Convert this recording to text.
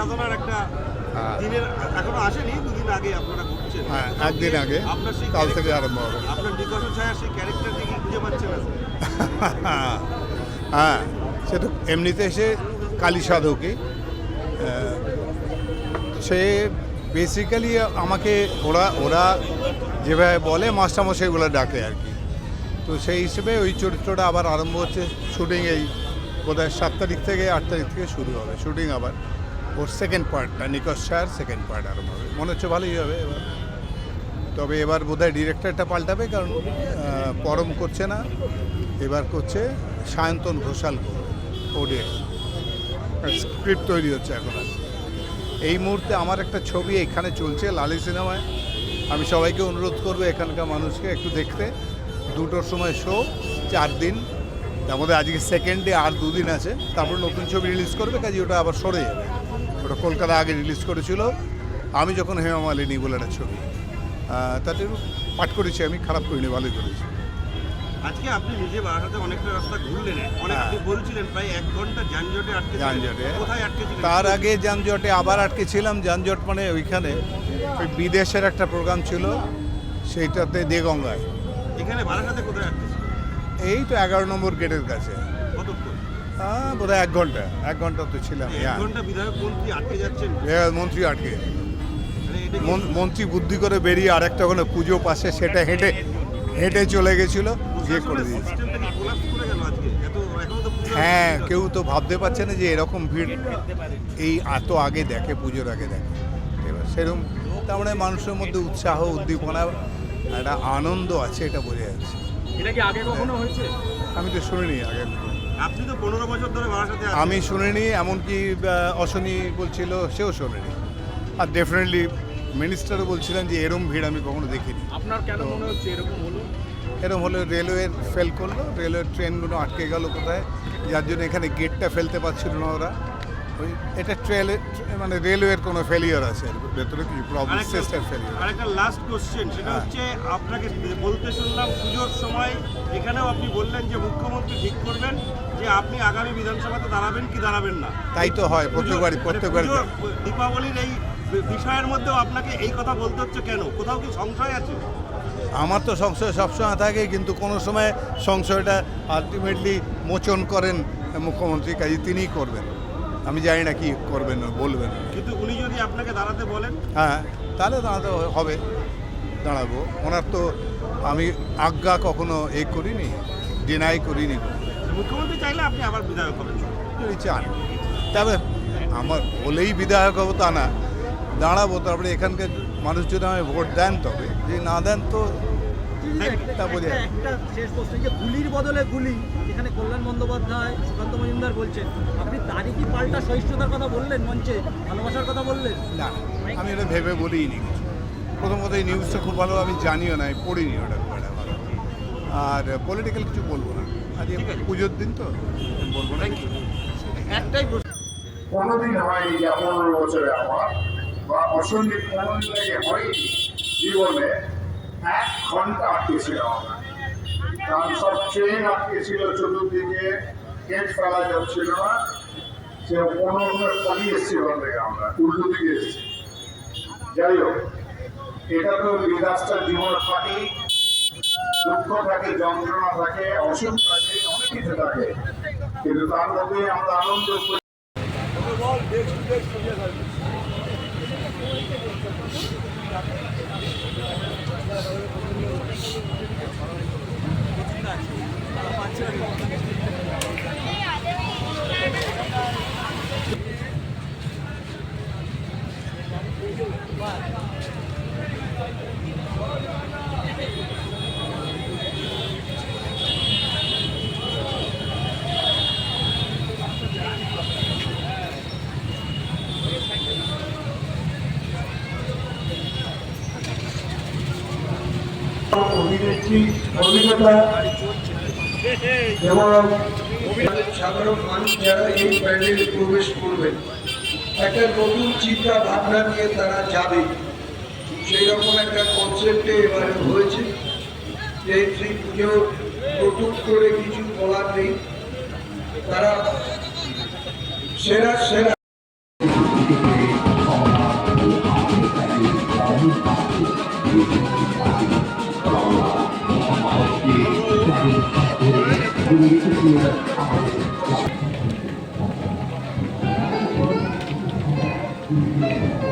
সাধনার একটা হ্যাঁ। দিনের এখনও আসেনি দুদিন আগে আপনারা ঘুরছেন। হ্যাঁ একদিন আগে আপনার সেই কাল থেকে আরম্ভ হবে। আপনার নিকষণ ছায়া সেই ক্যারেক্টারটি কি খুঁজে পাচ্ছেন হ্যাঁ সে তো এমনিতে সে কালী সাধকই। আহ, সে বেসিক্যালি আমাকে ওরা ওরা যেভাবে বলে মাস্টারমশাইগুলো ডাকে আর কি। তো সেই হিসেবে ওই চরিত্রটা আবার আরম্ভ হচ্ছে শুটিং এই বোধহয় সাত তারিখ থেকে আট তারিখ থেকে শুরু হবে শুটিং আবার। ওর সেকেন্ড পার্টটা নিকশ ছায়ার সেকেন্ড পার্ট আরম্ভ হবে। মনে হচ্ছে ভালোই হবে এবার। তবে এবার বোধহয় ডিরেক্টরটা পাল্টাবে কারণ পরম করছে না। এবার করছে সায়ন্তন ঘোষাল ওডিয়ে স্ক্রিপ্ট তৈরি হচ্ছে এখন। এই মুহূর্তে আমার একটা ছবি এখানে চলছে লালি সিনেমায়। আমি সবাইকে অনুরোধ করব এখানকার মানুষকে একটু দেখতে। দুটোর সময় শো চার দিন। তার মধ্যে আজকে সেকেন্ড ডে আর দুদিন আছে। তারপর নতুন ছবি রিলিজ করবে, কাজে ওটা আবার সরে যাবে। ওটা কলকাতা আগে রিলিজ করেছিল। আমি যখন হেমা মালিনী বলে একটা ছবি তাতে পাঠ করেছি আমি খারাপ করিনি ভালোই করেছি। আজকে আপনি নিজে বারাসাতে অনেকটা রাস্তা ঘুরলেন। অনেক হ্যাঁ। আপনি বলছিলেন প্রায় এক ঘণ্টা যানজটে আটকে যানজটে। কোথায় আটকে তার আগে যানজটে আবার আটকে ছিলাম। যানজট মানে ওইখানে ওই বিদেশের একটা প্রোগ্রাম ছিল সেইটাতে দেগঙ্গায়। এখানে বারাসাতে কোথায় আটকে এই তো এগারো নম্বর গেটের কাছে। হ্যাঁ বোধহয় এক ঘণ্টা এক ঘণ্টা তো ছিলাম হ্যাঁ। মন্ত্রী আটকে মন্ত্রী মানে মন- বুদ্ধি করে বেরিয়ে আরেকটা ওখানে পুজো পাশে সেটা হেঁটে হেঁটে চলে গেছিল গিয়ে করে দিয়েছে। হ্যাঁ কেউ তো ভাবতে পারছে না যে এরকম ভিড় এই এত আগে দেখে পুজোর আগে দেখে। এবার সেরকম তার মানে মানুষের মধ্যে উৎসাহ উদ্দীপনা একটা আনন্দ আছে এটা বোঝা যাচ্ছে। এটা কি আগে কখনো হয়েছে? আমি তো শুনিনি আগে। আপনি তো পনেরো বছর ধরে বারাসাতে আছেন। আমি শুনিনি এমনকি অশনি বলছিল সেও শোনেনি। আর ডেফিনেটলি মিনিস্টারও বলছিলেন যে এরম ভিড় আমি কখনো দেখিনি। আপনার কেন মনে হচ্ছে এরকম হলো? এরম হলে রেলওয়ের ফেল করল রেলওয়ের ট্রেনগুলো আটকে গেল কোথায়? যার জন্য এখানে গেটটা ফেলতে পারছিল না ওরা। ওই এটা ট্রেলে মানে রেলওয়ের কোনো ফেলিয়ার আছে ভেতরে কিছু প্রবলেম সিস্টেম ফেলিয়ার আরেকটা লাস্ট কোশ্চেন সেটা হ্যাঁ। হচ্ছে আপনাকে বলতে শুনলাম পুজোর সময় এখানেও আপনি বললেন যে মুখ্যমন্ত্রী ঠিক করবেন যে আপনি আগামী বিধানসভাতে দাঁড়াবেন কি দাঁড়াবেন না। তাই তো হয় প্রত্যেকবারই পুজোর তাই। দীপাবলির এই বিষয়ের মধ্যেও আপনাকে এই কথা বলতে হচ্ছে কেন? কোথাও কি সংশয় আছে? আমার তো সংশয় সবসময় থাকে কিন্তু কোনো সময় সংশয়টা আলটিমেটলি মোচন করেন মুখ্যমন্ত্রী কাজে তিনিই করবেন। আমি জানি না কি করবেন না বলবেন। কিন্তু উনি যদি আপনাকে দাঁড়াতে বলেন? হ্যাঁ তাহলে দাঁড়াতে হবে দাঁড়াবো। ওনার তো আমি আজ্ঞা কখনো এ করিনি ডিনাই করিনি। মুখ্যমন্ত্রী চাইলে আপনি আবার বিধায়ক হবেন। যদি চান। তবে আমার বলেই বিধায়ক হব তা না দাঁড়াবো। তারপরে এখানকার মানুষ যদি আমায় ভোট দেন তবে যদি না দেন তো তা বোঝা একটা- শেষ প্রশ্ন যে গুলির বদলে গুলি এখানে কল্যাণ বন্দ্যোপাধ্যায় সুকান্ত মজুমদার বলছেন আপনি তারই কি পাল্টা সহিষ্ণুতার কথা বললেন মঞ্চে? ভালোবাসার কথা বললেন? না আমি এটা ভেবে বলিই নি কিছু। প্রথম কথা এই নিউজটা খুব ভালো আমি জানিও না পড়িনি ওটা খুব একটা ভালো। আর পলিটিক্যাল কিছু বলব না। আজকে পুজোর দিন তো বলব না কিছু। একটাই প্রশ্ন। কোনোদিন হয়নি যে পনেরো বছরে আমার বা অসন্ধি কোনোদিন হয়নি জীবনে এক ঘণ্টা আটকে ছিল কারণ সব ট্রেন আটকে ছিল চতুর্দিকে গেট ফেলা যাচ্ছিল না সে কোনো পালিয়ে এসেছি ওখান থেকে আমরা উল্টো দিকে এসেছি যাই হোক এটা তো বিকাশটার জীবন থাকে দুঃখ থাকে যন্ত্রণা থাকে অসুখ থাকে অনেক কিছু থাকে কিন্তু তার মধ্যে আমরা আনন্দ করি সাধারণ মানুষ যারা এই প্যান্ডেলে প্রবেশ করবেন একটা নতুন চিন্তা ভাবনা নিয়ে তারা যাবে। সেই রকম একটা কনসেপ্টে এবারে হয়েছে যে শ্রী পুজো নতুন করে কিছু বলার নেই। তারা সেরা সেরা। Música